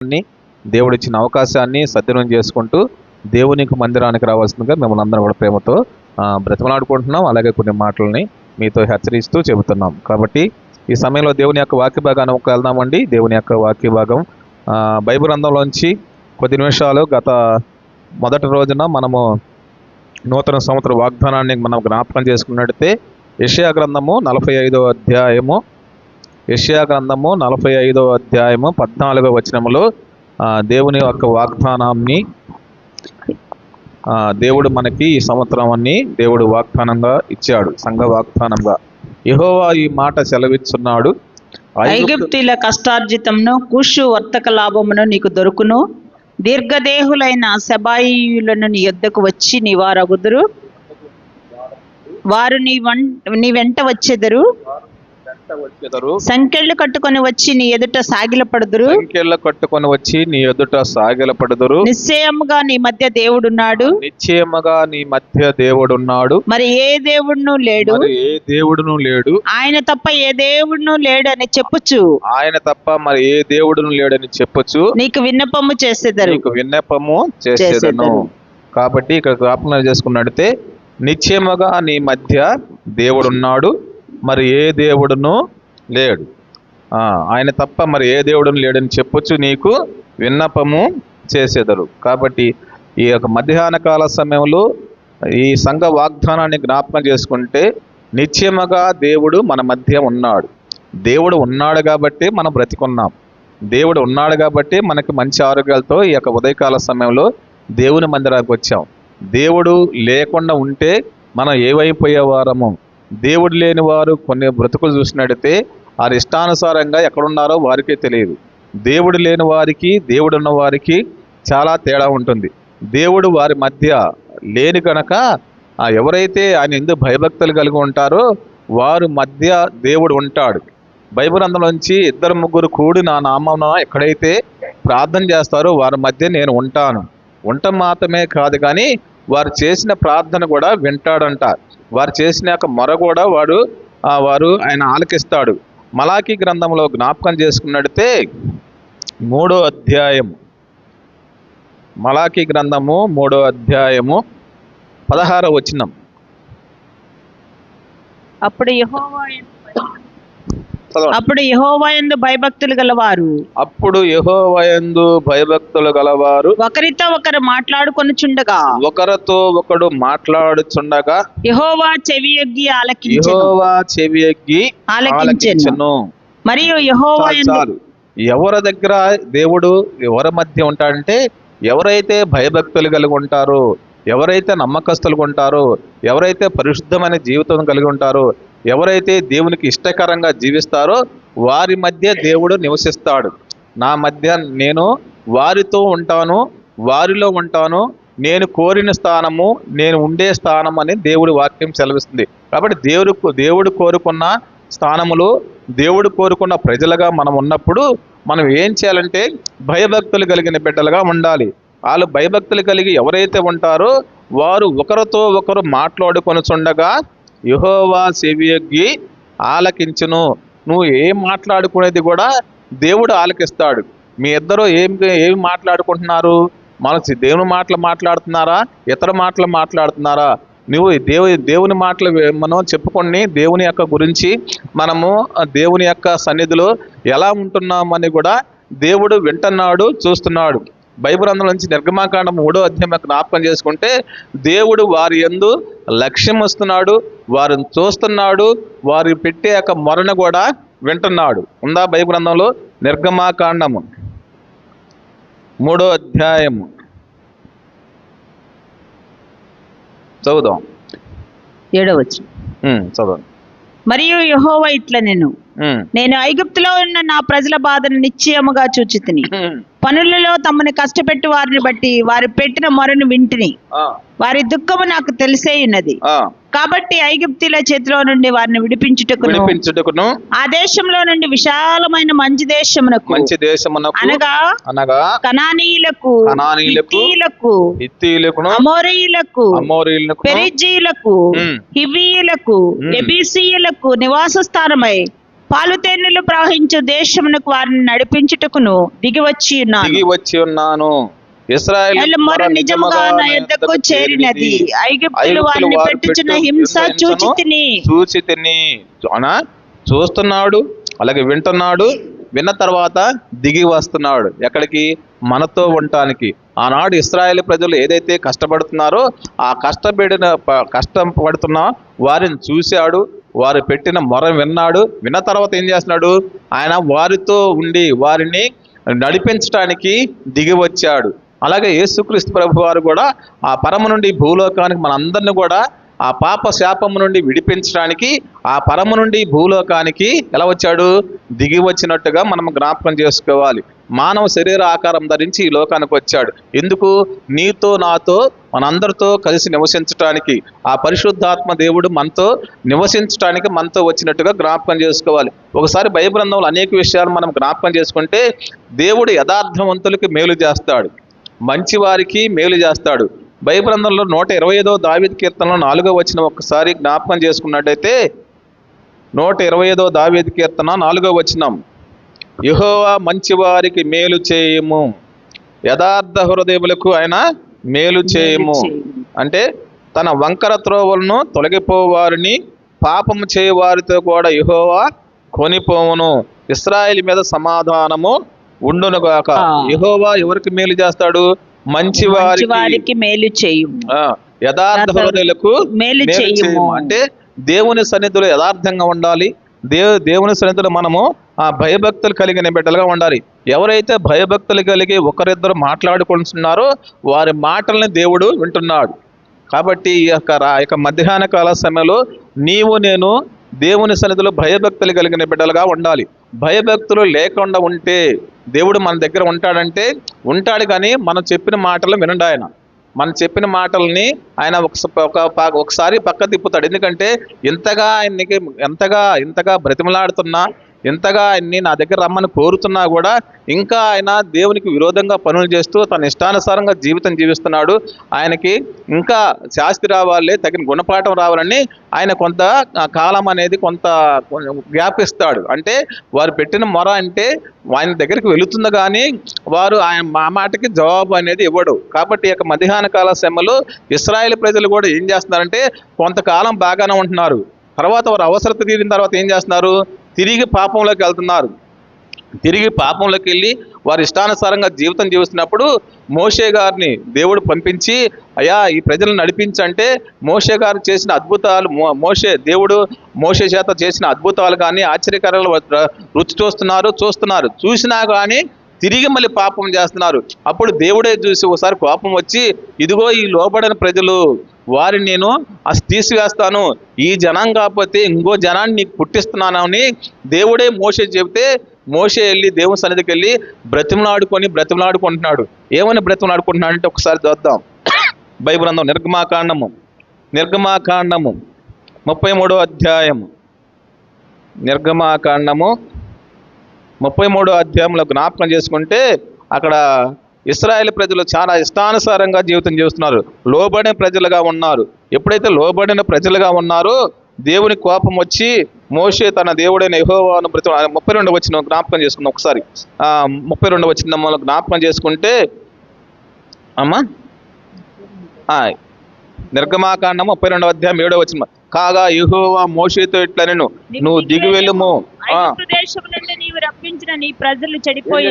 సమయాన్ని దేవుడు ఇచ్చిన అవకాశాన్ని సద్వినియోగం చేసుకుంటూ దేవునికి మందిరానికి రావాల్సిందిగా మిమ్మల్ని అందరం కూడా ప్రేమతో ఆ, బ్రతిమలాడుకుంటున్నాం. అలాగే కొన్ని మాటలని మీతో హెచ్చరిస్తూ చెబుతున్నాం. కాబట్టి ఈ సమయంలో దేవుని యొక్క వాక్య భాగాన్ని ఒక వెళ్దామండి. దేవుని యొక్క వాక్య భాగం బైబిల్ గ్రంథంలోంచి కొద్ది నిమిషాలు గత మొదటి రోజున మనము నూతన సంవత్సర వాగ్దానాన్ని మనం జ్ఞాపకం చేసుకున్నట్టయితే యషయా గ్రంథము నలభై ఐదో అధ్యాయము యెషయా గ్రంథము నలభై ఐదవ అధ్యాయము పద్నాలుగో వచనములో దేవుని యొక్క వాగ్దానాన్ని దేవుడు మనకి ఈ సంవత్సరాన్ని దేవుడు వాగ్దానంగా ఇచ్చాడు సంఘ వాగ్దానంగా. యహోవా ఈ మాట సెలవిస్తున్నాడు ఐగుప్తుల కష్టార్జితంను కుషు వర్తక లాభమును నీకు దొరుకును. దీర్ఘదేహులైన శబాయియులను నీ యొద్దకు వచ్చి నీ వారగుదురు. వారు నీ వం నీ వెంట వెంట వచ్చెదరు. సంకెళ్ళు కట్టుకొని వచ్చి నీ ఎదుట సాగిలపడుదురు. సంఖ్యల కట్టుకొని వచ్చి నీ ఎదుట సాగిలపడుదురు. నిశ్చయముగా నీ మధ్య దేవుడున్నాడు. నిశ్చయముగా నీ మధ్య దేవుడున్నాడు. మరి ఏ దేవుడును లేడు. ఏ దేవుడును లేడు. ఆయన తప్ప ఏ దేవుడును లేడు అని చెప్పుచు. ఆయన తప్ప మరి ఏ దేవుడును లేడని చెప్పొచ్చు నీకు విన్నపము చేసేదరు. నీకు విన్నపము చేసేదను. కాబట్టి ఇక్కడ జ్ఞాపకం చేసుకున్నట్టే నిశ్చయముగా నీ మధ్య దేవుడున్నాడు. మరి ఏ దేవుడును లేడు. ఆయన తప్ప మరి ఏ దేవుడును లేడని చెప్పొచ్చు నీకు విన్నపము చేసేదరు. కాబట్టి ఈ యొక్క మధ్యాహ్న కాల సమయంలో ఈ సంఘ వాగ్దానాన్ని జ్ఞాపకం చేసుకుంటే నిశ్చయముగా దేవుడు మన మధ్య ఉన్నాడు. దేవుడు ఉన్నాడు కాబట్టి మనం బ్రతికున్నాం. దేవుడు ఉన్నాడు కాబట్టి మనకి మంచి ఆరోగ్యాలతో ఈ యొక్క ఉదయకాల సమయంలో దేవుని మందిరానికి వచ్చాం. దేవుడు లేకుండా ఉంటే మనం ఏవైపోయేవారము? దేవుడు లేని వారు కొన్ని బ్రతుకులు చూసినట్టయితే వారి ఇష్టానుసారంగా ఎక్కడున్నారో వారికే తెలియదు. దేవుడు లేని వారికి దేవుడు ఉన్న వారికి చాలా తేడా ఉంటుంది. దేవుడు వారి మధ్య లేని కనుక ఆ ఎవరైతే ఆయన ఎందుకు భయభక్తులు కలిగి ఉంటారో వారు మధ్య దేవుడు ఉంటాడు. బైబిల్ ఇద్దరు ముగ్గురు కూడి నా నామం ఎక్కడైతే ప్రార్థన చేస్తారో వారి మధ్య నేను ఉంటాను. ఉండటం మాత్రమే కాదు కానీ వారు చేసిన ప్రార్థన కూడా వింటాడంటారు. వారు చేసిన యొక్క మొర కూడా వాడు వారు ఆయన ఆలకిస్తాడు. మలాఖీ గ్రంథంలో జ్ఞాపకం చేసుకున్నట్టే మూడో అధ్యాయము మలాఖీ గ్రంథము మూడో అధ్యాయము పదహారో వచనం. అప్పుడు యహోవా అప్పుడు యెహోవా యందు భయభక్తులు గలవారు. అప్పుడు యెహోవాయందు భయభక్తులు గలవారు. ఒకరితో ఒకరు మాట్లాడుకొనుచుండగా. ఒకరితో ఒకడు మాట్లాడుచుండగా. యెహోవా చెవియొగ్గి ఆలకించెను. యెహోవా చెవి ఎగ్గి ఆలకించెను. మరియు యెహోవా చాలు, ఎవరి దగ్గర దేవుడు ఎవరి మధ్య ఉంటాడంటే ఎవరైతే భయభక్తులు కలిగి ఉంటారో ఎవరైతే నమ్మకస్తులు ఉంటారో ఎవరైతే పరిశుద్ధమైన జీవితం కలిగి ఉంటారో ఎవరైతే దేవునికి ఇష్టకరంగా జీవిస్తారో వారి మధ్య దేవుడు నివసిస్తాడు. నా మధ్య నేను వారితో ఉంటాను వారిలో ఉంటాను నేను కోరిన స్థానము నేను ఉండే స్థానం అని దేవుడి వాక్యం సెలవిస్తుంది. కాబట్టి దేవుడు దేవుడు కోరుకున్న స్థానములో దేవుడు కోరుకున్న ప్రజలుగా మనం ఉన్నప్పుడు మనం ఏం చేయాలంటే భయభక్తులు కలిగిన బిడ్డలుగా ఉండాలి. వాళ్ళు భయభక్తులు కలిగి ఎవరైతే ఉంటారో వారు ఒకరితో ఒకరు మాట్లాడుకొని చుండగా యహోవా చెవియొగ్గి ఆలకించును. నువ్వు ఏం మాట్లాడుకునేది కూడా దేవుడు ఆలకిస్తాడు. మీ ఇద్దరు ఏం ఏం మాట్లాడుకుంటున్నారు? మన దేవుని మాటలు మాట్లాడుతున్నారా? ఇతర మాటలు మాట్లాడుతున్నారా? నువ్వు దేవు దేవుని మాటలు మనం చెప్పుకొని దేవుని యొక్క గురించి మనము దేవుని యొక్క సన్నిధిలో ఎలా ఉంటున్నామని కూడా దేవుడు వింటున్నాడు చూస్తున్నాడు. బైబిల్ అందులో నుంచి నిర్గమాకాండం మూడో అధ్యాయం యొక్క జ్ఞాపకం చేసుకుంటే దేవుడు వారి యందు లక్ష్యం వస్తున్నాడు వారిని చూస్తున్నాడు వారి పెట్టే యొక్క మొరను కూడా వింటున్నాడు. ఉందా బైబిల్ నిర్గమాకాండము. మూడో అధ్యాయము. చదువుదాం. ఏడవచ్చు చదవండి మరియు యెహోవా ఇట్ల నేను. నేను ఐగుప్తులో ఉన్న నా ప్రజల బాధను నిశ్చయముగా చూచితిని. పనులలో తమని కష్టపెట్టి వారిని బట్టి వారు పెట్టిన మొరను వింటిని. వారి దుఃఖము నాకు తెలిసే ఉన్నది. కాబట్టి ఐగుప్తుల చేతిలో నుండి వారిని విడిపించుటకును విడిపించుటకును ఆ దేశంలో నుండి విశాలమైన మంచి దేశమునకు మంచి దేశమునకు అనగా అనగా కనానీయులకు కనానీయులకు, హిత్తీయులకు అమోరీయులకు అమోరీయులకు పెరిజీయులకు ఉమ్. హివీయులకు. ఎబీసీయులకు నివాస స్థానమై పాలు తేనెలు ప్రవహించు దేశమునకు వారిని నడిపించుటకును దిగి వచ్చి ఉన్నాను దిగి వచ్చి ఉన్నాను ఇస్రాయేల్ వీళ్ళ మొర నిజముగా నా యొద్దకు చేరినది? ఐగుప్తులు వారిని పెట్టుచున్న హింస చూచి తిని. చూచి తిని. అవునా? చూస్తున్నాడు అలాగే వింటున్నాడు విన్న తర్వాత దిగి వస్తున్నాడు. ఎక్కడికి? మనతో ఉండటానికి. ఆనాడు ఇస్రాయేల్ ప్రజలు ఏదైతే కష్టపడుతున్నారో ఆ కష్టపడిన కష్టం పడుతున్నా వారిని చూశాడు. వారు పెట్టిన మొర విన్నాడు. విన్న తర్వాత ఏం చేస్తున్నాడు? ఆయన వారితో ఉండి వారిని నడిపించడానికి దిగి వచ్చాడు. అలాగే యేసుక్రీస్తు ప్రభు వారు కూడా ఆ పరమ నుండి భూలోకానికి మనందరిని కూడా ఆ పాప శాపము నుండి విడిపించడానికి ఆ పరమ నుండి భూలోకానికి ఎలా వచ్చాడు? దిగి వచ్చినట్టుగా మనం జ్ఞాపకం చేసుకోవాలి. మానవ శరీర ఆకారం ధరించి ఈ లోకానికి వచ్చాడు. ఎందుకు? నీతో నాతో మనందరితో కలిసి నివసించడానికి ఆ పరిశుద్ధాత్మ దేవుడు మనతో నివసించడానికి మనతో వచ్చినట్టుగా జ్ఞాపకం చేసుకోవాలి. ఒకసారి భయబృందంలో అనేక విషయాలు మనం జ్ఞాపకం చేసుకుంటే దేవుడు యథార్థవంతులకి మేలు చేస్తాడు. మంచి వారికి మేలు చేస్తాడు. భయబ్రంథంలో నూట ఇరవై ఐదో దావిద్ కీర్తనలో నాలుగో వచ్చిన ఒక్కసారి జ్ఞాపకం చేసుకున్నట్టయితే నూట ఇరవై ఐదో దావీదు కీర్తన నాలుగో వచనం. యెహోవా మంచివారికి మేలు చేయము. యథార్థ హృదయములకు ఆయన మేలు చేయము. అంటే తన వంకర త్రోవలను తొలగిపోవారిని పాపము చేయవారితో కూడా యెహోవా కొనిపోవును. ఇస్రాయేల్ మీద సమాధానము ఉండునుగాక. యెహోవా ఎవరికి మేలు చేస్తాడు మంచి వారికి మేలు చేయుము ఆ, యథార్థ హృదయులకు మేలు. చేయము. అంటే దేవుని సన్నిధిలో యథార్థంగా ఉండాలి దేవు దేవుని సన్నిధిలో మనము ఆ భయభక్తులు కలిగిన బిడ్డలుగా ఉండాలి ఎవరైతే భయభక్తులు కలిగి ఒకరిద్దరు మాట్లాడుకుంటున్నారో వారి మాటల్ని దేవుడు వింటున్నాడు కాబట్టి ఈ యొక్క యొక్క మధ్యాహ్న కాల సమయంలో నీవు నేను దేవుని సన్నిధిలో భయభక్తులు కలిగిన బిడ్డలుగా ఉండాలి భయభక్తులు లేకుండా ఉంటే దేవుడు మన దగ్గర ఉంటాడంటే ఉంటాడు కానీ మనం చెప్పిన మాటలు వినండి ఆయన. మనం చెప్పిన మాటల్ని ఆయన ఒక ఒకసారి పక్క తిప్పుతాడు. ఎందుకంటే ఇంతగా ఆయనకి ఎంతగా ఇంతగా బ్రతిమలాడుతున్నా ఇంతగా ఆయన్ని నా దగ్గర రమ్మని కోరుతున్నా కూడా ఇంకా ఆయన దేవునికి విరోధంగా పనులు చేస్తూ తన ఇష్టానుసారంగా జీవితం జీవిస్తున్నాడు. ఆయనకి ఇంకా శాస్తి రావాలి తగిన గుణపాఠం రావాలని ఆయన కొంత కాలం అనేది కొంత గ్యాప్ ఇస్తాడు. అంటే వారు పెట్టిన మొర అంటే ఆయన దగ్గరికి వెళుతుంది కానీ వారు ఆయన మా మాటకి జవాబు అనేది ఇవ్వడు. కాబట్టి ఈ యొక్క మధ్యాహ్న కాల శ్రమలో ఇస్రాయేల్ ప్రజలు కూడా ఏం చేస్తున్నారంటే కొంతకాలం బాగానే ఉంటున్నారు. తర్వాత వారు అవసరత తీరిన తర్వాత ఏం చేస్తున్నారు? తిరిగి పాపంలోకి వెళ్తున్నారు. తిరిగి పాపంలోకి వెళ్ళి వారి ఇష్టానుసారంగా జీవితం జీవిస్తున్నప్పుడు మోషే గారిని దేవుడు పంపించి అయ్యా ఈ ప్రజలను నడిపించంటే మోషే గారు చేసిన అద్భుతాలు మో- మోషే దేవుడు మోషే చేత చేసిన అద్భుతాలు కానీ ఆశ్చర్యకరాలు రుచి చూస్తున్నారు చూస్తున్నారు. చూసినా కానీ తిరిగి మళ్ళీ పాపం చేస్తున్నారు. అప్పుడు దేవుడే చూసి ఒకసారి కోపం వచ్చి ఇదిగో ఈ లోపడిన ప్రజలు వారిని నేను తీసివేస్తాను. ఈ జనం కాకపోతే ఇంకో జనాన్ని నీకు పుట్టిస్తున్నానని దేవుడే మోసే చెబితే మోసే వెళ్ళి దేవుని సన్నిధికి వెళ్ళి బ్రతిమలాడుకొని బ్రతిమలాడుకుంటున్నాడు. ఏమని బ్రతిమలాడుకుంటున్నాడు అంటే ఒకసారి చూద్దాం. బైబిల్ నిర్గమాకాండము. నిర్గమాకాండము. ముప్పై మూడో అధ్యాయము. నిర్గమాకాండము. ముప్పై మూడో అధ్యాయంలో జ్ఞాపకం చేసుకుంటే అక్కడ ఇస్రాయేల్ ప్రజలు చాలా ఇష్టానుసారంగా జీవితం చేస్తున్నారు లోబడిన ప్రజలుగా ఉన్నారు. ఎప్పుడైతే లోబడిన ప్రజలుగా ఉన్నారో దేవుని కోపం వచ్చి మోషే తన దేవుడైన యహోవాను ప్రతి ముప్పై రెండు వచ్చిన జ్ఞాపకం చేసుకుందాం ఒకసారి. ముప్పై రెండు వచ్చిన జ్ఞాపకం చేసుకుంటే అమ్మా. నిర్గమాకాండం ముప్పై రెండవ అధ్యాయం ఏడో వచ్చిన కాగా యెహోవా మోషేతో ఇట్లా నేను నువ్వు దిగి వెళ్ళుము ఆ. ఐగుప్తు దేశం నుండి నీవు రప్పించిన నీ ప్రజలు చెడిపోయి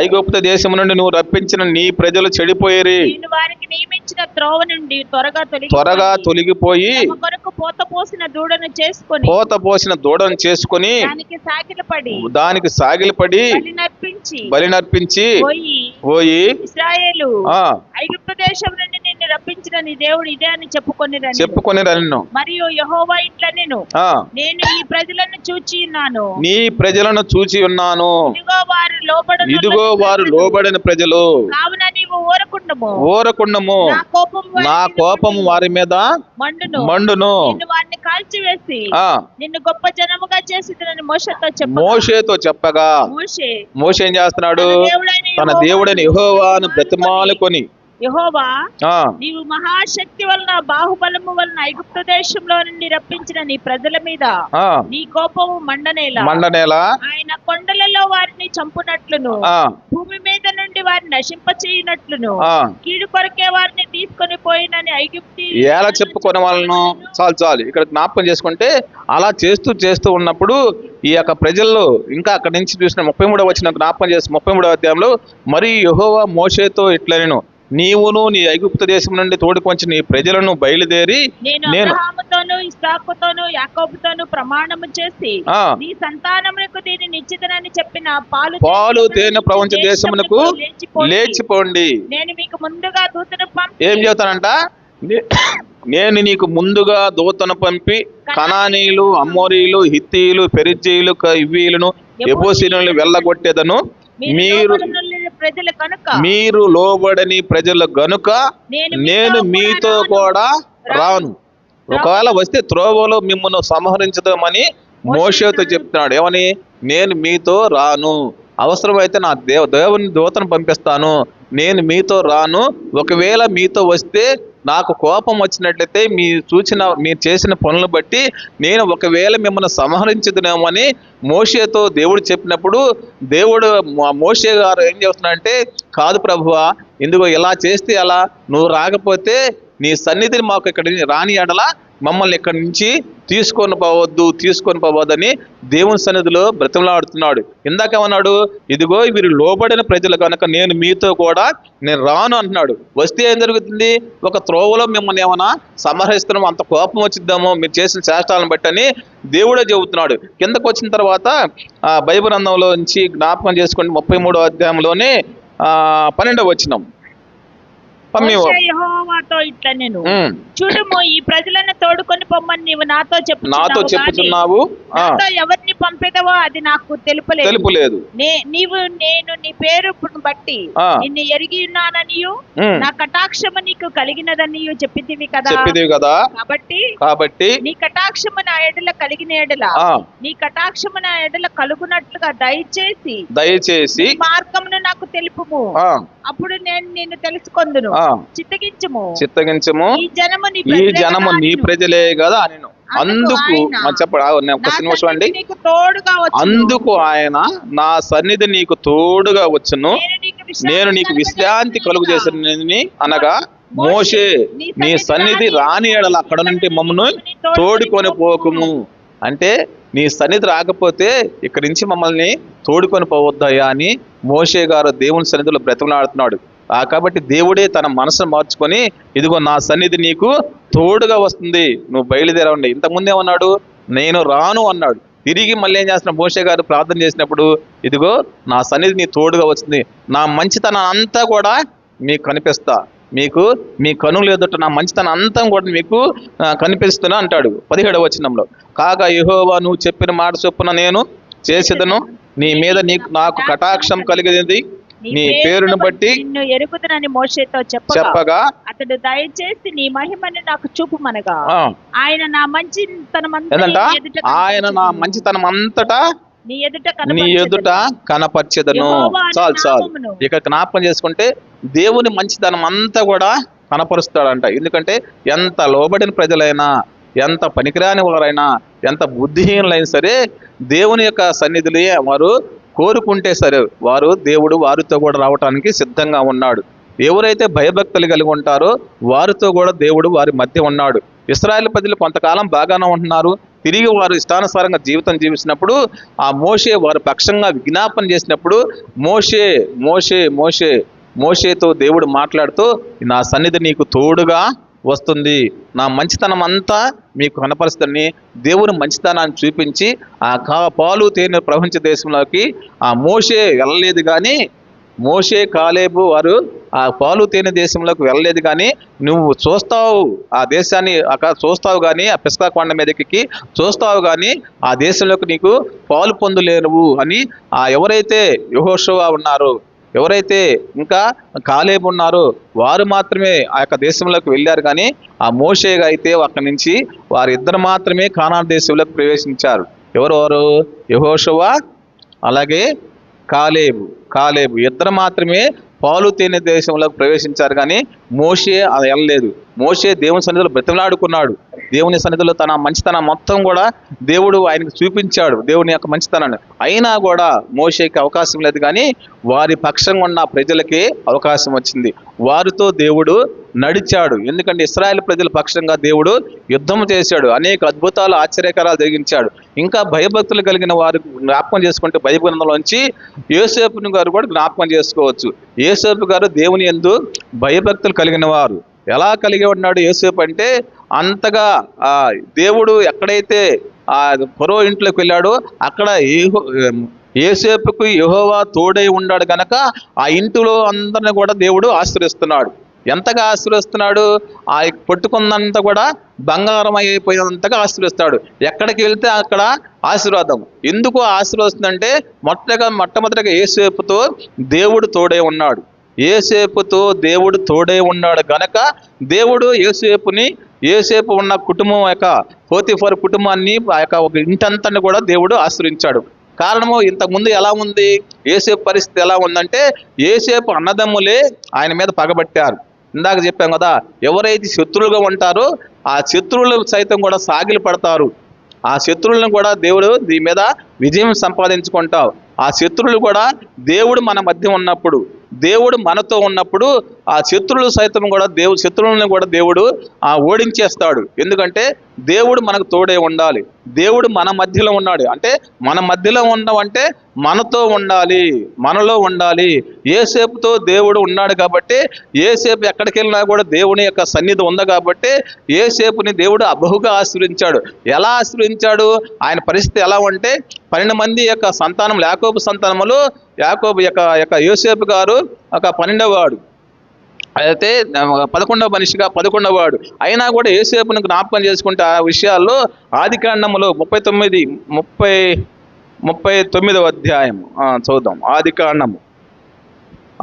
ఐగుప్త దేశం నుండి నువ్వు రప్పించిన నీ ప్రజలు చెడిపోయేరి. నేను వారికి నియమించిన త్రోవ నుండి త్వరగా తొలగి త్వరగా తొలగిపోయి తమ కొరకు పోత పోసిన దూడను చేసుకొని పోత పోసిన దూడను చేసుకొని దానికి సాగిలపడి దానికి సాగిలపడి నర్పించి బలి నర్పించి పోయి పోయి ఇస్రాయేలు ఆ ఐగుప్తు దేశం నుండి నిన్ను రప్పించిన నీ దేవుడు ఇదే అని చెప్పుకొని చెప్పుకొని రన్ను మరియు యహోవా ఇంట్లో నేను ఆ నేను ఈ ప్రజలను చూచి ఉన్నాను. నీ ప్రజలను చూచి ఉన్నాను. ఇదిగో వారు లోబడ ఇదిగో వారు లోబడిన ప్రజలు. కావున నీవు ఊరకుండము. ఊరకుండము. నా కోపం వారి నా మీద కోపము వారి మీద మండును. మండును. నిన్ను వారిని కాల్చివేసి ఆ. నిన్ను గొప్ప జనముగా చేసి మోసతో చెప్ప మోషేతో చెప్పగా. మోషే. మోషే ఏం చేస్తున్నాడు? తన దేవుడైన తన దేవుడైన యెహోవాను బ్రతిమాలుకొని యెహోవా నీవు మహాశక్తి వలన బాహుబలము వలన ఐగుప్తు దేశంలో నుండి రప్పించిన నీ ప్రజల మీద నీ కోపము మండనేలా? మండనేల? ఆయన కొండలలో వారిని చంపునట్లును. భూమి మీద నుండి వారిని నశింపచేయునట్లును. ఆ. కీడు కొరకే వారిని తీసుకొని పోయినని ఐగుప్తి ఎలా చెప్పుకునే వాళ్ళను? చాలు చాలు. ఇక్కడ జ్ఞాపకం చేసుకుంటే అలా చేస్తూ చేస్తూ ఉన్నప్పుడు ఈ యొక్క ప్రజల్లో ఇంకా అక్కడి నుంచి చూసిన ముప్పై మూడవ వచ్చిన జ్ఞాపకం చేసి ముప్పై మూడవ అధ్యాయంలో మరి యెహోవా మోషేతో ఇట్లనెను నీవును నీ ఐగుప్తు దేశం నుండి తోడుకొంచి నీ ప్రజలను బయలుదేరి నేను నేను అబ్రహాముతోను ఇస్సాకుతోను యాకోబుతోను ప్రమాణము చేసి ఆ, నీ సంతానమునకు దీని నిశ్చితనని చెప్పిన పాలు పాలు తేనె ప్రపంచ దేశమునకు లేచిపోండి. నేను మీకు ముందుగా దూతను పంపి ఏం చెబుతానంట నేను నీకు ముందుగా దూతను పంపి కనానీయులు అమ్మోరీలు హిత్తీయులు పెరిజీయులు ఇవ్వీలను ఎబోసీలను వెళ్ళగొట్టేదను. మీరు ప్రజలు కనుక మీరు లోబడని ప్రజలు గనుక నేను మీతో కూడా రాను. ఒకవేళ వస్తే త్రోవలో మిమ్మల్ని సంహరించదామని మోషేతో చెప్తున్నాడు. ఏమని? నేను మీతో రాను. అవసరమైతే నా దేవ దేవుని దూతను పంపిస్తాను. నేను మీతో రాను. ఒకవేళ మీతో వస్తే నాకు కోపం వచ్చినట్లయితే మీ సూచన మీరు చేసిన పనులు బట్టి నేను ఒకవేళ మిమ్మల్ని సంహరించదునేమో అని మోషేతో దేవుడు చెప్పినప్పుడు దేవుడు మోషే గారు ఏం చేస్తున్నాడంటే కాదు ప్రభువా ఎందుకో ఇలా చేస్తే అలా నువ్వు రాకపోతే నీ సన్నిధిని మాకు ఇక్కడ రాని ఎడల మమ్మల్ని ఇక్కడి నుంచి తీసుకొని పోవద్దు తీసుకొని పోవద్దని దేవుని సన్నిధిలో బ్రతిమలాడుతున్నాడు. ఇందాకేమన్నాడు ఇదిగో వీరు లోబడిన ప్రజలు కనుక నేను మీతో కూడా నేను రాను అంటున్నాడు. వస్తే ఏం జరుగుతుంది? ఒక త్రోవలో మిమ్మల్ని ఏమైనా సంహరిస్తున్నాము అంత కోపం వచ్చిద్దామో మీరు చేసిన చేష్టాలను బట్టని దేవుడే చెబుతున్నాడు. కిందకు వచ్చిన తర్వాత ఆ బైబిల్ గ్రంథంలో నుంచి జ్ఞాపకం చేసుకోండి ముప్పై మూడో అధ్యాయంలోనే పన్నెండవ వచ్చినాం యెహోవాతో ఇట్లా నేను. చూడుము ఈ ప్రజలను తోడుకొని పొమ్మని నీవు నాతో చెప్పు నాతో నాతో ఎవరిని పంపేదవో అది నాకు తెలుపలేదు. తెలుపులేదు. నీవు నేను నీ పేరు బట్టి. నిన్ను ఎరిగి ఉన్నాననియు. నా కటాక్షము నీకు కలిగినదనియు చెప్పితివి కదా. కదా. కాబట్టి కాబట్టి నీ కటాక్షము నా ఎడల కలిగిన ఎడల నీ కటాక్షము నా ఎడల కలుగునట్లుగా దయచేసి దయచేసి మార్గమును నాకు తెలుపుము. అప్పుడు నేను నిన్ను తెలుసుకొందును. చిత్తగించుము. చిత్తగించము. ఈ జనము నీ ప్రజలే కదా అని అందుకు చెప్పండి ఒక నా నిమిషం అండి. అందుకు ఆయన నా సన్నిధి నీకు తోడుగా వచ్చును. నేను నీకు విశ్రాంతి కలుగు చేసిన అనగా మోషే నీ సన్నిధి రాని ఎడల అక్కడ నుండి మమ్మను తోడుకొని పోకుము. అంటే నీ సన్నిధి రాకపోతే ఇక్కడి నుంచి మమ్మల్ని తోడుకొని పోవద్దయ్యా అని మోషే గారు దేవుని సన్నిధిలో బ్రతిమలాడుతున్నాడు కాబట్టి దేవుడే తన మనసును మార్చుకొని ఇదిగో నా సన్నిధి నీకు తోడుగా వస్తుంది. నువ్వు బయలుదేరండి ఇంతకుముందు ఏమన్నాడు? నేను రాను అన్నాడు. తిరిగి మళ్ళీ ఏం చేస్తున్న మోషే గారు ప్రార్థన చేసినప్పుడు ఇదిగో నా సన్నిధి నీ తోడుగా వస్తుంది నా మంచితనం అంతా కూడా మీకు కనిపిస్తా. మీకు మీ కనులు ఎదుట నా మంచితనం అంతా కూడా మీకు కనిపిస్తున్నా అంటాడు. పదిహేడవ వచనంలో. కాగా యహోవా నువ్వు చెప్పిన మాట చొప్పున నేను చేసేదను. నీ మీద నీకు నాకు కటాక్షం కలిగేది నీ పేరును బట్టి నిన్ను ఎరుగుదనని మోషేతో చెప్పగా. అతడు దయచేసి నీ మహిమని నాకు చూపుమనగా. ఆయన నా మంచి ఆయన నా మంచితనం అంతటా నీ ఎదుట నీ ఎదుట కనపరిచెదను. చాలు చాలు. ఇక జ్ఞాపకం చేసుకుంటే దేవుని మంచితనం అంతా కూడా కనపరుస్తాడంట. ఎందుకంటే ఎంత లోబడిన ప్రజలైనా ఎంత పనికిరాని వారైనా ఎంత బుద్ధిహీనులైనా సరే దేవుని యొక్క సన్నిధిని వారు కోరుకుంటే సరే వారు దేవుడు వారితో కూడా రావటానికి సిద్ధంగా ఉన్నాడు. ఎవరైతే భయభక్తులు కలిగి ఉంటారో వారితో కూడా దేవుడు వారి మధ్య ఉన్నాడు. ఇస్రాయల్ ప్రజలు కొంతకాలం బాగానే ఉంటున్నారు. తిరిగి వారు ఇష్టానుసారంగా జీవితం జీవించినప్పుడు ఆ మోషే వారు పక్షంగా విజ్ఞాపన చేసినప్పుడు మోషే మోషే మోషే మోషేతో దేవుడు మాట్లాడుతూ నా సన్నిధి నీకు తోడుగా వస్తుంది. నా మంచితనం అంతా మీకు కనపరుస్తుందని దేవుని మంచితనాన్ని చూపించి ఆ కా పాలు తేనె ప్రపంచ దేశంలోకి ఆ మోషే వెళ్ళలేదు కానీ మోషే కాలేబు వారు ఆ పాలు తేనె దేశంలోకి వెళ్ళలేదు కానీ నువ్వు చూస్తావు ఆ దేశాన్ని అక్కడ చూస్తావు కానీ ఆ పిస్కా కొండ మీదకి చూస్తావు కానీ ఆ దేశంలోకి నీకు పాలు పొందులేరు అని ఆ ఎవరైతే యహోషువా ఉన్నారో ఎవరైతే ఇంకా కాలేబు ఉన్నారో వారు మాత్రమే ఆ యొక్క దేశంలోకి వెళ్ళారు కానీ ఆ మోషేగా అయితే అక్కడి నుంచి వారిద్దరు మాత్రమే కానాన్ దేశంలోకి ప్రవేశించారు. ఎవరెవరు వారు? అలాగే కాలేబు. కాలేబు. ఇద్దరు మాత్రమే పాలు తేనె దేశంలోకి ప్రవేశించారు కానీ మోషే అది వెళ్ళలేదు. మోషే దేవుని సన్నిధిలో బ్రతిమలాడుకున్నాడు. దేవుని సన్నిధిలో తన మంచితనం మొత్తం కూడా దేవుడు ఆయనకు చూపించాడు. దేవుని యొక్క మంచితనాన్ని. అయినా కూడా మోషేకి అవకాశం లేదు కానీ వారి పక్షంగా ఉన్న ప్రజలకి అవకాశం వచ్చింది. వారితో దేవుడు నడిచాడు. ఎందుకంటే ఇస్రాయల్ ప్రజల పక్షంగా దేవుడు యుద్ధం చేశాడు. అనేక అద్భుతాలు ఆశ్చర్యకరాలు జరిగించాడు. ఇంకా భయభక్తులు కలిగిన వారు జ్ఞాపకం చేసుకుంటే భయగ్రంథంలోంచి యేసేపుని గారు కూడా జ్ఞాపకం చేసుకోవచ్చు. యేసేపు గారు దేవుని ఎందు భయభక్తులు కలిగిన వారు. ఎలా కలిగి ఉన్నాడు యేసేపు అంటే అంతగా దేవుడు ఎక్కడైతే ఆ పొరో ఇంట్లోకి వెళ్ళాడో అక్కడ ఏసేపుకు యెహోవా తోడై ఉన్నాడు గనక ఆ ఇంటిలో అందరిని కూడా దేవుడు ఆశ్రయిస్తున్నాడు. ఎంతగా ఆశ్రయిస్తున్నాడు ఆ పట్టుకున్నంత కూడా బంగారం అయిపోయినంతగా ఆశీర్వదిస్తాడు ఎక్కడికి వెళ్తే అక్కడ ఆశీర్వాదం. ఎందుకు ఆశీర్వదిస్తుందంటే మొట్టగా మొట్టమొదటిగా ఏసేపుతో దేవుడు తోడే ఉన్నాడు. ఏసేపుతో దేవుడు తోడే ఉన్నాడు గనక దేవుడు ఏసేపుని ఏసేపు ఉన్న కుటుంబం యొక్క పోతిఫర్ కుటుంబాన్ని ఆ యొక్క ఒక ఇంటంతని కూడా దేవుడు ఆశ్రయించాడు. కారణము ఇంతకుముందు ఎలా ఉంది? ఏసేపు పరిస్థితి ఎలా ఉందంటే ఏసేపు అన్నదమ్ములే ఆయన మీద పగబట్టారు. ఇందాక చెప్పాం కదా ఎవరైతే శత్రువులుగా ఉంటారో ఆ శత్రువులు సైతం కూడా సాగిలు పడతారు. ఆ శత్రువులను కూడా దేవుడు దీని మీద విజయం సంపాదించుకుంటావు. ఆ శత్రువులు కూడా దేవుడు మన మధ్య ఉన్నప్పుడు దేవుడు మనతో ఉన్నప్పుడు ఆ శత్రువులు సైతం కూడా దేవుడు శత్రువులను కూడా దేవుడు ఆ ఓడించేస్తాడు. ఎందుకంటే దేవుడు మనకు తోడే ఉండాలి. దేవుడు మన మధ్యలో ఉన్నాడు. అంటే మన మధ్యలో ఉండవంటే మనతో ఉండాలి మనలో ఉండాలి. ఏసేపుతో దేవుడు ఉన్నాడు కాబట్టి ఏసేపు ఎక్కడికి వెళ్ళినా కూడా దేవుని యొక్క సన్నిధి ఉంది కాబట్టి ఏసేపుని దేవుడు అబహుగా ఆశ్రయించాడు. ఎలా ఆశ్రయించాడు? ఆయన పరిస్థితి ఎలా ఉంటే పన్నెండు మంది యొక్క సంతానం యాకోబు సంతానములు యాకోబు యొక్క యొక్క యోసేపు గారు ఒక పన్నెండవవాడు అయితే పదకొండవ మనిషిగా పదకొండవ వాడు. అయినా కూడా ఏసేపును జ్ఞాపకం చేసుకుంటే ఆ విషయాల్లో ఆది కాండములో ముప్పై తొమ్మిది ముప్పై ముప్పై తొమ్మిదవ అధ్యాయం చూద్దాం ఆది కాండము.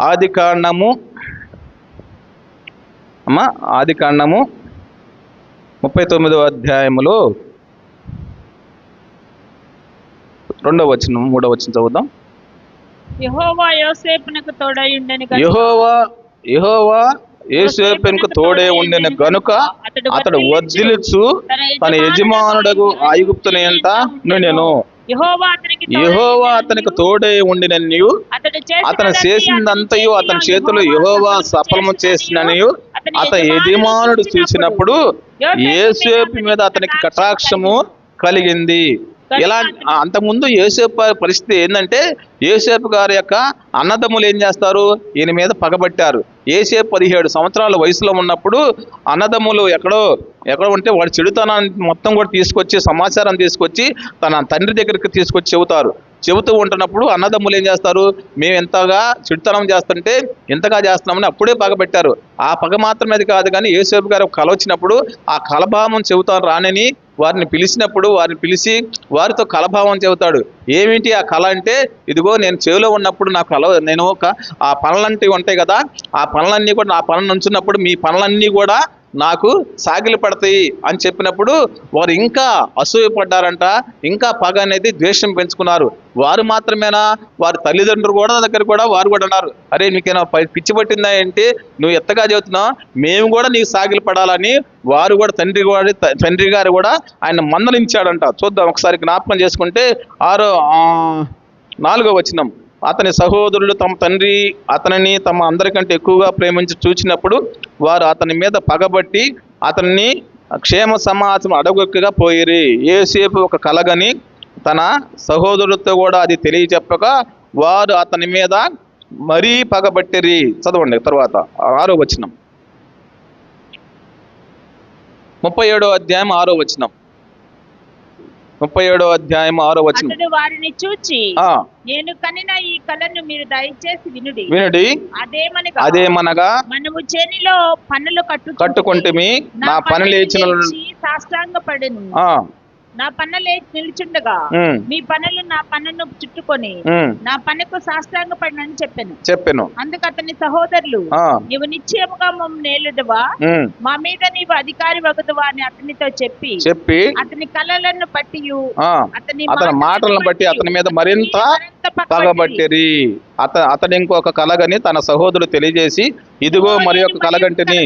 ఆది కాండము. అమ్మా ఆది కాండము ముప్పై తొమ్మిదవ అధ్యాయములో రెండవ వచనం మూడవ వచనం చదువుదాం. యెహోవా యోసేపునకు తోడయుండెను యెహోవా యెహోవా యేసేపునకు తోడే ఉండిన గనుక అతడు వర్ధిల్లుచు తన యజమానుడకు ఐగుప్తుని అంట నేను యెహోవా అతనికి తోడే ఉండిన అతను చేసిందంతయు అతని చేతులు యెహోవా సఫలము చేసిననియు. అతని యజమానుడు చూసినప్పుడు యేసేపు మీద అతనికి కటాక్షము కలిగింది. ఇలా అంతకుముందు యేసేపు పరిస్థితి ఏంటంటే యేసేపు గారి యొక్క అన్నదమ్ములు ఏం చేస్తారు? ఈయన మీద పగబట్టారు. ఏసేపు పదిహేడు సంవత్సరాల వయసులో ఉన్నప్పుడు అన్నదమ్ములు ఎక్కడో ఎక్కడో ఉంటే వాడు చెడుతనాన్ని మొత్తం కూడా తీసుకొచ్చి సమాచారం తీసుకొచ్చి తన తండ్రి దగ్గరికి తీసుకొచ్చి చెబుతారు. చెబుతూ ఉంటున్నప్పుడు అన్నదమ్ములు ఏం చేస్తారు? మేము ఎంతగా చెడుతనం చేస్తుంటే ఎంతగా చేస్తున్నామని అప్పుడే పగబెట్టారు. ఆ పగ మాత్రమేది కాదు కానీ యేసేపు గారు కల వచ్చినప్పుడు ఆ కలభావం చెబుతారు రానని వారిని పిలిచినప్పుడు వారిని పిలిచి వారితో కలభావం చెబుతాడు. ఏమిటి ఆ కళ అంటే ఇదిగో నేను చెవిలో ఉన్నప్పుడు నా కళ నేను ఒక ఆ పనులంటివి ఉంటాయి కదా ఆ పనులన్నీ కూడా నా పనులు ఉంచినప్పుడు మీ పనులన్నీ కూడా నాకు సాగిలి పడతాయి అని చెప్పినప్పుడు వారు ఇంకా అసూయపడ్డారంట ఇంకా పగ అనేది ద్వేషం పెంచుకున్నారు. వారు మాత్రమేనా? వారి తల్లిదండ్రులు కూడా దగ్గర కూడా వారు కూడా అన్నారు అరే నీకేనా పిచ్చి పట్టిందా ఏంటి? నువ్వు ఎత్తగా చెబుతున్నావు మేము కూడా నీకు సాగిలి పడాలని. వారు కూడా తండ్రి కూడా తండ్రి గారు కూడా ఆయన మందలించాడంట చూద్దాం ఒకసారి జ్ఞాపకం చేసుకుంటే ఆరో నాలుగో వచనం. అతని సహోదరులు తమ తండ్రి అతనిని తమ అందరికంటే ఎక్కువగా ప్రేమించి చూచినప్పుడు వారు అతని మీద పగబట్టి అతన్ని క్షేమ సమాచారం అడగొక్కగా పోయిరి. ఏసేపు ఒక కలగని తన సహోదరులతో కూడా అది తెలియచెప్పక వారు అతని మీద మరీ పగబట్టిరి. చదవండి తర్వాత ఆరో వచనం. ముప్పై ఏడో అధ్యాయం ఆరో వచనం. ముప్పై ఏడో అధ్యాయం ఆరో అతడు వారిని చూచి నేను కనిన ఈ కళను మీరు దయచేసి వినుడి. వినుడి. అదేమనగా అదేమనగా మనము చేనిలో పనులు కట్టు కట్టుకుంటుమి నా పని లేచిన సాష్టాంగపడను. ఆ, నా పన్న లేచి నిల్చుండగా మీ పనులు నా పన్నును చుట్టుకొని నా పనుకు సాష్టాంగపడినని చెప్పాను. చెప్పాను. అందుకు అతని సహోదరులు నీవు నిశ్చయముగా మమ్మ నేలుదవా ఉమ్, మా మీద నీవు అధికారి వగదువా అని అతనితో చెప్పి చెప్పి అతని కళలను బట్టి అతని మాటలను బట్టి అతని మీద మరింత పగబట్టిరి. అత అతని ఇంకొక కలగని తన సహోదరుడు తెలియజేసి ఇదిగో మరి ఒక కలగంటిని.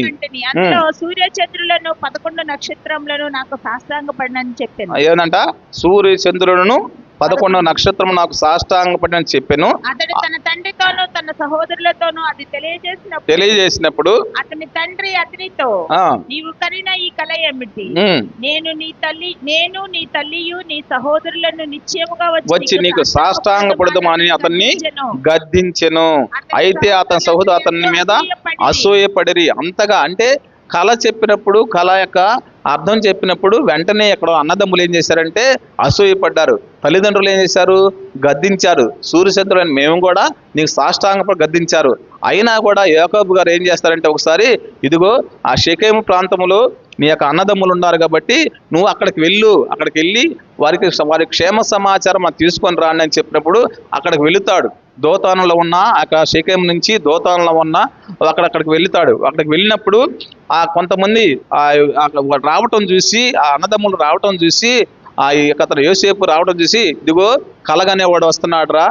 అందులో సూర్య చంద్రులను పదకొండు నక్షత్రములను నాకు సాష్టాంగ పడినని చెప్పాను సూర్య చంద్రులను పదకొండు నక్షత్రం నాకు సాష్టాంగపడినని చెప్పాను. అతడు తన తండ్రితోనూ తన సహోదరులతోనూ అది తెలియజేసినప్పుడు తెలియజేసినప్పుడు అతని తండ్రి అతనితో నీవు కనిన ఈ కల ఏమిటి? నేను నీ తల్లి నేను నీ తల్లియు నీ సహోదరులను నిశ్చయముగా వచ్చి నీకు సాష్టాంగపడదామని అతన్ని గద్దించెను. గద్దించెను అయితే అతని సహోదరు అతని మీద అసూయపడిరి. అంతగా అంటే కళ చెప్పినప్పుడు కళ యొక్క అర్థం చెప్పినప్పుడు వెంటనే ఎక్కడో అన్నదమ్ములు ఏం చేశారంటే అసూయపడ్డారు. తల్లిదండ్రులు ఏం చేశారు? గద్దించారు. సూర్యచంద్రులని మేము కూడా నీకు సాష్టాంగ గద్దించారు. అయినా కూడా యాకోబు గారు ఏం చేస్తారంటే ఒకసారి ఇదిగో ఆ షకేము ప్రాంతంలో నీ యొక్క అన్నదమ్ములు ఉన్నారు కాబట్టి నువ్వు అక్కడికి వెళ్ళు. అక్కడికి వెళ్ళి వారికి వారి క్షేమ సమాచారం తీసుకొని రాండి అని చెప్పినప్పుడు అక్కడికి వెళుతాడు. దోతానంలో ఉన్న అక్కడ శకేం నుంచి దోతానంలో ఉన్న అక్కడ అక్కడికి వెళ్తాడు. అక్కడికి వెళ్ళినప్పుడు ఆ కొంతమంది ఆ ఆ రావటం చూసి ఆ అన్నదమ్ములు రావటం చూసి ఆ ఈ యొక్క అతను యోసేపు రావడం చూసి ఇదిగో కలగనే వాడు వస్తున్నాడు రా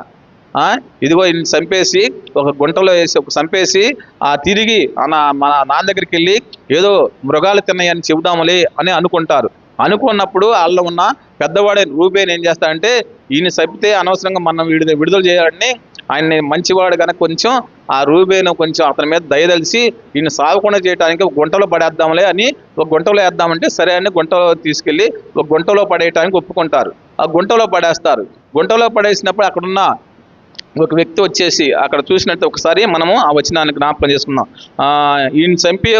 ఇదిగో ఈయన్ని చంపేసి ఒక గుంటలో వేసి ఒక చంపేసి ఆ తిరిగి మన మన నాన్న దగ్గరికి వెళ్ళి ఏదో మృగాలు తిన్నాయని చెబుదాములే అని అనుకుంటారు. అనుకున్నప్పుడు వాళ్ళ ఉన్న పెద్దవాడే రూబేన్ ఏం చేస్తాడంటే ఈయన చంపితే అనవసరంగా మనం విడుదల విడుదల చేయాలని ఆయన్ని మంచివాడు కనుక కొంచెం ఆ రూబేను కొంచెం అతని మీద దయదలిసి ఈయన సాగకుండా చేయడానికి ఒక గుంటలో పడేద్దాంలే అని ఒక గుంటలో వేద్దామంటే సరే అని గుంటలో తీసుకెళ్ళి ఒక గుంటలో పడేయటానికి ఒప్పుకుంటారు. ఆ గుంటలో పడేస్తారు. గుంటలో పడేసినప్పుడు అక్కడున్న ఒక వ్యక్తి వచ్చేసి అక్కడ చూసినట్టు ఒకసారి మనము ఆ వచనానికి జ్ఞాపకం చేసుకుందాం. ఈయన చంపి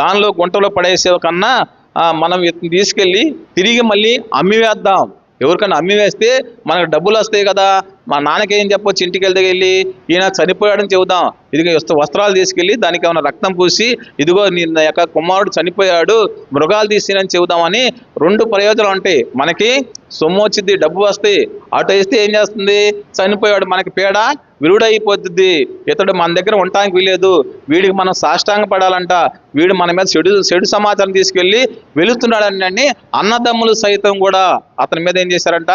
దానిలో గుంటలో పడేసే కన్నా మనం ఇతన్ని తీసుకెళ్ళి తిరిగి మళ్ళీ అమ్మివేద్దాం ఎవరికైనా అమ్మి వేస్తే మనకు డబ్బులు వస్తాయి కదా. మా నాన్నకి ఏం చెప్పొచ్చు ఇంటికి వెళ్తే వెళ్ళి ఈయన చనిపోయాడని చెబుదాం. ఇదిగో వస్త్రాలు తీసుకెళ్ళి దానికి ఏమైనా రక్తం పూసి ఇదిగో నీ నా యొక్క కుమారుడు చనిపోయాడు మృగాలు తీసినని చెబుదామని రెండు ప్రయోజనాలు ఉంటాయి. మనకి సొమ్ము వచ్చింది డబ్బు వస్తాయి. అటు వేస్తే ఏం చేస్తుంది? చనిపోయాడు. మనకి పేడ విరుడైపోతుంది ఇతడు మన దగ్గర ఉండటానికి వీలేదు వీడికి మనం సాష్టాంగ పడాలంట. వీడు మన మీద చెడు చెడు సమాచారం తీసుకెళ్ళి వెళుతున్నాడని అన్నదమ్ములు సైతం కూడా అతని మీద ఏం చేశారంట?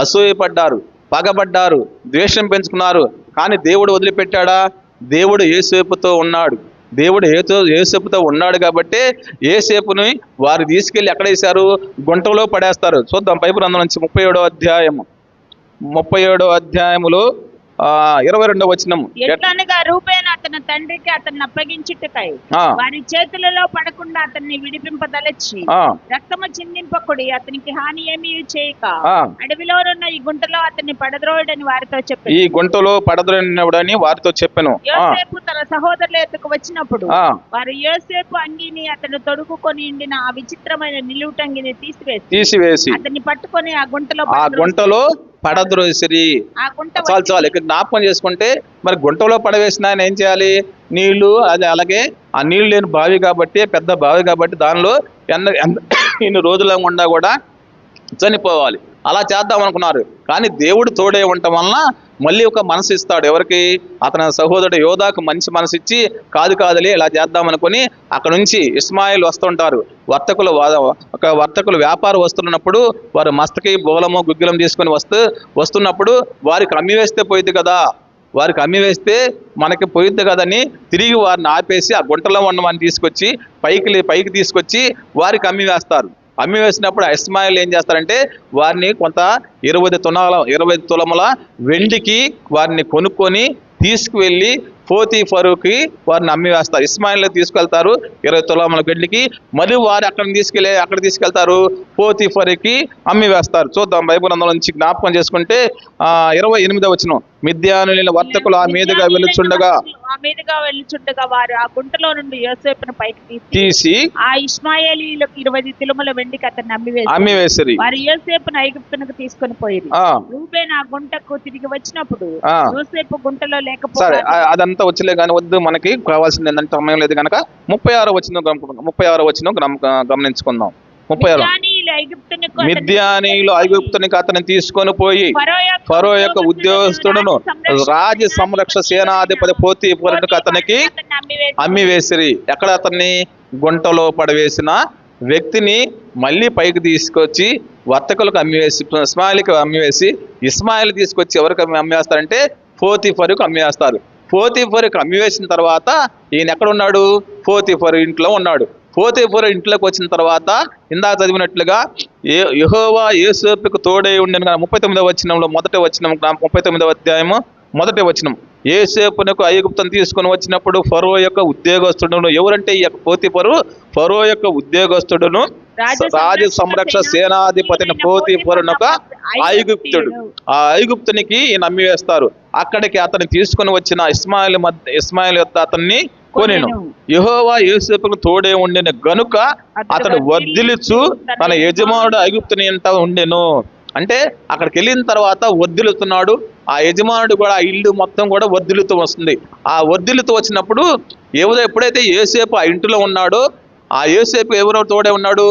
అసూయపడ్డారు. పగబడ్డారు ద్వేషం పెంచుకున్నారు. కానీ దేవుడు వదిలిపెట్టాడా? దేవుడు ఏసేపుతో ఉన్నాడు. దేవుడు ఏతో ఏసేపుతో ఉన్నాడు కాబట్టి ఏసేపుని వారు తీసుకెళ్ళి ఎక్కడ వేశారు? గుంటలో పడేస్తారు. చూద్దాం పైపు రంధ్రం నుంచి ముప్పై ఏడో అధ్యాయము. ముప్పై ఏడో అధ్యాయములో ఇరవై రెండో వచనం ఎట్లనగా రూపేణ అతని తండ్రికి అతన్ని అప్పగించుటకై వారి చేతులలో పడకుండా అతన్ని విడిపింపదలచి ఆ, రక్తము చిందింపకుడి అతనికి హాని ఏమీ చేయక ఆ. అడవిలోనున్న ఈ గుంటలో అతన్ని పడద్రోయుడని వారితో ఈ చెప్పి గుంటలో పడదరనివాడని వారితో చెప్పాను. యోసేపు తన సహోదరుల ఎత్తుకు వచ్చినప్పుడు. వారు యోసేపు అంగిని అతను తొడుగుకొని ఉండిన ఆ విచిత్రమైన నిలువుటంగిని తీసివేసి తీసివేసి అతన్ని పట్టుకొని ఆ గుంటలో ఆ గుంటలో పడద్రోసిరి చాలు చాలు ఇక్కడ జ్ఞాపకం చేసుకుంటే మరి గుంటలో పడవేసిన ఆయన ఏం చేయాలి? నీళ్ళు అది అలాగే ఆ నీళ్ళు లేని బావి కాబట్టి పెద్ద బావి కాబట్టి దానిలో ఎన్న ఎన్న- రోజుల గుండా కూడా చనిపోవాలి. అలా చేద్దాం అనుకున్నారు. కానీ దేవుడు తోడే ఉండటం వలన మళ్ళీ ఒక మనసు ఇస్తాడు. ఎవరికి? అతని సహోదరుడు యోధాకు మంచి మనసు ఇచ్చి కాదు కాదులే ఇలా చేద్దామనుకుని అక్కడ నుంచి ఇస్మాయిల్ వస్తుంటారు. వర్తకులు ఒక వర్తకులు వ్యాపారం వస్తున్నప్పుడు వారు మస్తకి బోలము గుగ్గిలం తీసుకొని వస్తూ వస్తున్నప్పుడు వారికి అమ్మి వేస్తే పోయింది కదా. వారికి అమ్మి వేస్తే మనకి పోయిద్ది కదని తిరిగి వారిని ఆపేసి ఆ గుంటలో ఉన్న వారిని తీసుకొచ్చి పైకి పైకి తీసుకొచ్చి వారికి అమ్మి వేస్తారు. అమ్మి వేసినప్పుడు ఇస్మాయిల్ ఏం చేస్తారంటే వారిని కొంత ఇరవై తులాల ఇరవై తులముల వెండికి వారిని కొనుక్కొని తీసుకువెళ్ళి పోతీ ఫరూకి వారిని అమ్మి వేస్తారు. ఇస్మాయిల్ తీసుకెళ్తారు ఇరవై తులాముల గడ్డికి. మరియు వారు అక్కడ తీసుకెళ్ళి అక్కడ తీసుకెళ్తారు? పోతీ ఫరూకి అమ్మి వేస్తారు. చూద్దాం బైబుల్ అందులో నుంచి జ్ఞాపకం చేసుకుంటే ఆ ఇరవై ఎనిమిదో వచ్చిన మిద్యానుల వర్తకులు ఆ మీదుగా వెలుచుండగా ఆ మీదుగా వెళ్ళుచుండగా వారు ఆ గుంటలో నుండి యోసేపును పైకి తీసి ఆ ఇస్మాయేలీలకు ఇరవై తిరుమల వెండికి అతన్ని అమ్మివేసి అమ్మి వేసిరి. వారు యోసేపును ఐగుప్తునకు తీసుకొని పోయి ఆ. రూబేన్ ఆ గుంటకు తిరిగి వచ్చినప్పుడు. యోసేపు గుంటలో లేకపోతే అదంతా వచ్చలే కానీ వద్దు మనకి కావాల్సింది ఏంటంటే సమయం లేదు కనుక ముప్పై ఆరో వచ్చిన ముప్పై ఆరో వచ్చిన గమనించుకుందాం. ముప్పై ఆరో. మిద్యానీయులు ఐగుప్తునకు అతన్ని తీసుకొని పోయి ఫరో యొక్క ఉద్యోగస్తుడును రాజ సంరక్ష సేనాధిపతి పోతి అతనికి అమ్మి వేసిరి ఎక్కడ అతన్ని? గుంటలో పడవేసిన వ్యక్తిని మళ్ళీ పైకి తీసుకొచ్చి వర్తకులకు అమ్మివేసి ఇస్మాయిల్కి అమ్మివేసి ఇస్మాయిల్ తీసుకొచ్చి ఎవరికి అమ్మి అమ్మేస్తారంటే పోతిఫరుకు అమ్మేస్తారు పోతిఫరుకు అమ్మివేసిన తర్వాత ఈయన ఎక్కడ ఉన్నాడు? పోతిఫరు ఇంట్లో ఉన్నాడు. పోతిఫరు ఇంట్లోకి వచ్చిన తర్వాత ఇందాక చదివినట్లుగా ఏ యెహోవా యేసోపుకు తోడై ఉండను ముప్పై తొమ్మిదవ వచనంలో మొదటి వచనం ముప్పై తొమ్మిదవ అధ్యాయము మొదటి వచనం. ఏసేపునకు ఐగుప్తం తీసుకొని వచ్చినప్పుడు ఫరో యొక్క ఉద్యోగస్తుడును ఎవరంటే ఈ యొక్క పోతిఫరు? ఫరో యొక్క ఉద్యోగస్తుడును రాజు సంరక్ష సేనాధిపతిని పోతిఫరునొక ఐగుప్తుడు. ఆ ఐగుప్తునికి ఈయన నమ్మివేస్తారు అక్కడికి అతన్ని తీసుకొని వచ్చిన ఇస్మాయిల్ మధ్య ఇస్మాయిల్ యొక్క అతన్ని కొనెను. యెహోవా యోసేపుకు తోడే ఉండిన గనుక అతడు వర్ధిల్లుచు తన యజమానుడు ఐగుప్తుని ఎంత ఉండెను. అంటే అక్కడికి వెళ్ళిన తర్వాత వర్ధిల్లుతున్నాడు ఆ యజమానుడు కూడా ఆ ఇల్లు మొత్తం కూడా వర్ధిల్లుతూ వస్తుంది. ఆ వర్ధిల్లుతూ వచ్చినప్పుడు ఏదో ఎప్పుడైతే ఏసేపు ఆ ఇంటిలో ఉన్నాడో ఆ యోసేపు ఎవరో తోడే ఉన్నాడు?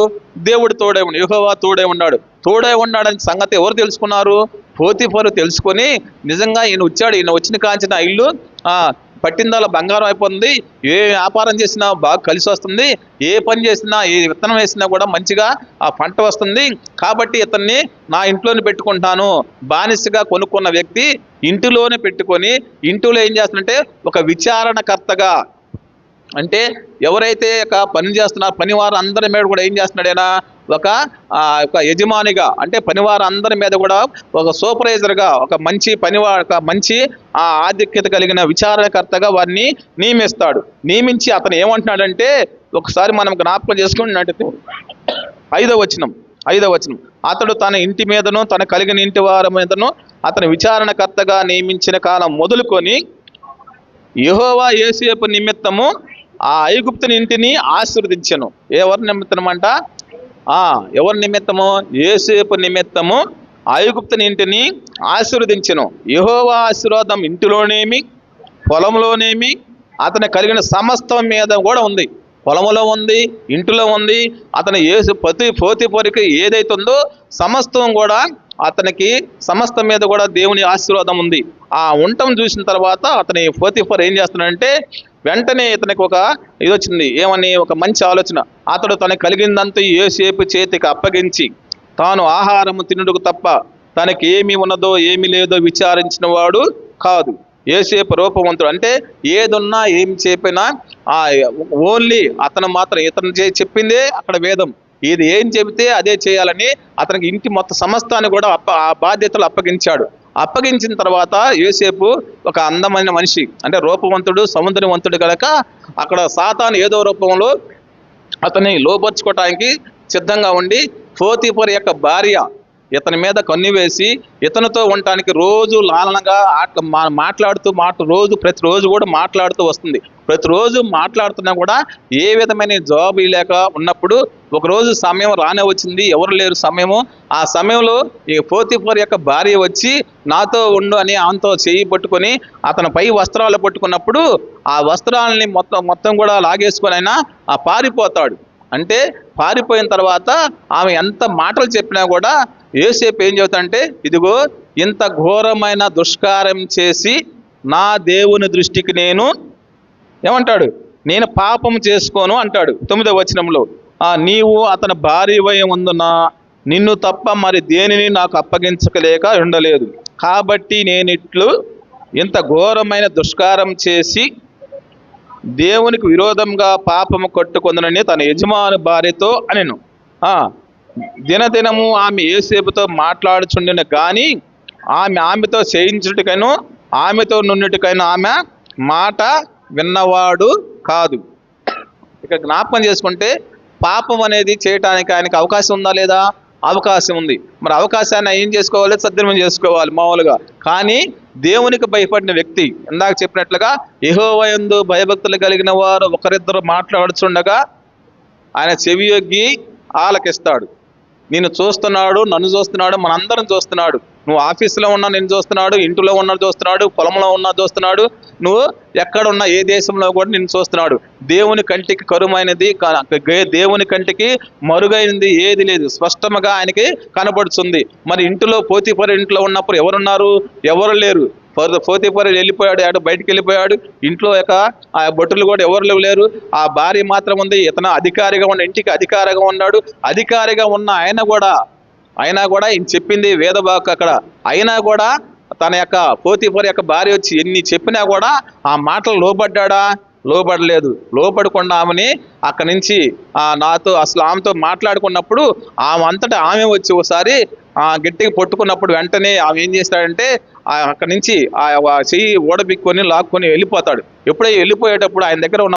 దేవుడు తోడే ఉన్నాడు యెహోవా తోడే ఉన్నాడు. తోడే ఉన్నాడని సంగతి ఎవరు తెలుసుకున్నారు? పోతిఫరు తెలుసుకొని నిజంగా ఈయన వచ్చాడు ఈయన వచ్చిన కాంచిన ఇల్లు ఆ పట్టిందాల బంగారం అయిపోతుంది ఏ వ్యాపారం చేసినా బాగా కలిసి వస్తుంది ఏ పని చేసినా ఏ విత్తనం వేసినా కూడా మంచిగా ఆ పంట వస్తుంది. కాబట్టి ఇతన్ని నా ఇంట్లోనే పెట్టుకుంటాను. బానిసగా కొనుక్కున్న వ్యక్తి ఇంటిలోనే పెట్టుకొని ఇంటిలో ఏం చేస్తుందంటే ఒక విచారణకర్తగా అంటే ఎవరైతే ఒక పని చేస్తున్నారు పనివారు అందరి మీద కూడా ఏం చేస్తున్నాడైనా ఒక ఒక యజమానిగా అంటే పనివారు అందరి మీద కూడా ఒక సూపర్వైజర్గా ఒక మంచి పనివా ఒక మంచి ఆ ఆధిక్యత కలిగిన విచారణకర్తగా వారిని నియమిస్తాడు. నియమించి అతను ఏమంటున్నాడంటే ఒకసారి మనం జ్ఞాపకం చేసుకున్నట్టు ఐదో వచనం ఐదో వచనం. అతడు తన ఇంటి మీదను తన కలిగిన ఇంటి వారి మీదను అతను విచారణకర్తగా నియమించిన కాలం మొదలుకొని యహోవా ఏసేపు నిమిత్తము ఆ ఐగుప్తుని ఇంటిని ఆశీర్వదించను. ఎవరి నిమిత్తమంట? ఆ ఎవరి నిమిత్తము? ఏసేపు నిమిత్తము ఐగుప్తుని ఇంటిని ఆశీర్వదించను. యహోవా ఆశీర్వాదం ఇంటిలోనేమి? పొలంలోనేమి? అతను కలిగిన సమస్తం మీద కూడా ఉంది. పొలంలో ఉంది ఇంటిలో ఉంది. అతను ఏసు ప్రతి పోతి పొరికి ఏదైతే ఉందో సమస్తం కూడా అతనికి సమస్తం మీద కూడా దేవుని ఆశీర్వాదం ఉంది. ఆ ఉండటం చూసిన తర్వాత అతని పోతిఫర్ ఏం చేస్తున్నాడంటే వెంటనే ఇతనికి ఒక ఇది వచ్చింది. ఏమని? ఒక మంచి ఆలోచన. అతడు తనకు కలిగిందంతా ఏసేపు చేతికి అప్పగించి తాను ఆహారము తినుడుకు తప్ప తనకి ఏమి ఉన్నదో ఏమి లేదో విచారించిన వాడు కాదు. ఏసేపు రూపవంతుడు. అంటే ఏదున్నా ఏం చెప్పినా ఆ ఓన్లీ అతను మాత్రం ఇతను చెప్పిందే అక్కడ వేదం. ఇది ఏం చెబితే అదే చేయాలని అతనికి ఇంటి మొత్తం సమస్తాన్ని కూడా అప్ప ఆ బాధ్యతలు అప్పగించాడు. అప్పగించిన తర్వాత యోసేపు ఒక అందమైన మనిషి అంటే రూపవంతుడు సౌందర్యవంతుడు కనుక అక్కడ సాతాను ఏదో రూపంలో అతన్ని లోపరుచుకోవటానికి సిద్ధంగా ఉండి పోతీపర్ యొక్క భార్య ఇతని మీద కన్ను వేసి ఇతనితో ఉండటానికి రోజు లాలనగా మా- మాట్లాడుతూ మాట రోజు ప్రతిరోజు కూడా మాట్లాడుతూ వస్తుంది. ప్రతిరోజు మాట్లాడుతున్నా కూడా ఏ విధమైన జవాబు లేక ఉన్నప్పుడు ఒకరోజు సమయం రానే వచ్చింది ఎవరు లేరు సమయము. ఆ సమయంలో ఈ పోతిఫోర్ యొక్క భార్య వచ్చి నాతో ఉండు అని ఆమెతో చేయి పట్టుకొని అతని పై వస్త్రాలు పట్టుకున్నప్పుడు ఆ వస్త్రాలని మొత్తం మొత్తం కూడా లాగేసుకొని అయినా ఆ పారిపోతాడు. అంటే పారిపోయిన తర్వాత ఆమె ఎంత మాటలు చెప్పినా కూడా ఏసేపు ఏం చెబుతాంటే ఇదిగో ఇంత ఘోరమైన దుష్కారం చేసి నా దేవుని దృష్టికి నేను ఏమంటాడు? నేను పాపం చేసుకోను అంటాడు తొమ్మిదవ వచనంలో. ఆ నీవు అతని భార్య ఉందున నిన్ను తప్ప మరి దేనిని నాకు అప్పగించకలేక ఉండలేదు. కాబట్టి నేను ఇట్లు ఇంత ఘోరమైన దుష్కారం చేసి దేవునికి విరోధంగా పాపము కట్టుకుందనని తన యజమాని భార్యతో అనెను. దినదినము ఆమె ఏసేపుతో మాట్లాడుచుండిన కానీ ఆమె ఆమెతో చేయించుటకైనా ఆమెతో నున్నిటికైనా ఆమె మాట విన్నవాడు కాదు. ఇక జ్ఞాపకం చేసుకుంటే పాపం అనేది చేయటానికి ఆయనకి అవకాశం ఉందా లేదా? అవకాశం ఉంది. మరి అవకాశాన్ని ఏం చేసుకోవాలి? సద్వినియోగం చేసుకోవాలి మామూలుగా. కానీ దేవునికి భయపడిన వ్యక్తి ఇందాక చెప్పినట్లుగా యహోవయందు భయభక్తులు కలిగిన వారు ఒకరిద్దరు మాట్లాడుచుండగా ఆయన చెవి యొగ్గి ఆలకిస్తాడు. నేను చూస్తున్నాడు నన్ను చూస్తున్నాడు మనందరం చూస్తున్నాడు. నువ్వు ఆఫీసులో ఉన్నా నేను చూస్తున్నాడు ఇంటిలో ఉన్నా చూస్తున్నాడు పొలంలో ఉన్నా చూస్తున్నాడు నువ్వు ఎక్కడున్నా ఏ దేశంలో కూడా నేను చూస్తున్నాడు. దేవుని కంటికి కరుమైనది దేవుని కంటికి మరుగైనది ఏది లేదు. స్పష్టంగా ఆయనకి కనబడుతుంది మరి ఇంటిలో పోతీపరి ఇంట్లో ఉన్నప్పుడు ఎవరున్నారు? ఎవరు లేరు? పో- పోతీపరి వెళ్ళిపోయాడు ఆడు బయటికి వెళ్ళిపోయాడు. ఇంట్లో యొక్క ఆ భటులు కూడా ఎవరు లేరు. ఆ భార్య మాత్రం ఉంది ఇతను అధికారిగా ఉన్న ఇంటికి అధికారిగా ఉన్నాడు. అధికారిగా ఉన్న ఆయన కూడా అయినా కూడా ఈయన చెప్పింది వేదబాకు అక్కడ. అయినా కూడా తన యొక్క పోతీఫర్ యొక్క భార్య వచ్చి ఎన్ని చెప్పినా కూడా ఆ మాటలు లోబడ్డా లోబడలేదు. లోబడకుండా ఆమెని అక్కడి నుంచి ఆ నాతో అసలు ఆమెతో మాట్లాడుకున్నప్పుడు ఆమె అంతటా ఆమె వచ్చి ఒకసారి గట్టిగా పట్టుకున్నప్పుడు వెంటనే ఆమె ఏం చేస్తాడంటే ఆ అక్కడి నుంచి ఆ చెయ్యి ఓడబిక్కొని లాక్కొని వెళ్ళిపోతాడు. ఎప్పుడై వెళ్ళిపోయేటప్పుడు ఆయన దగ్గర ఉన్న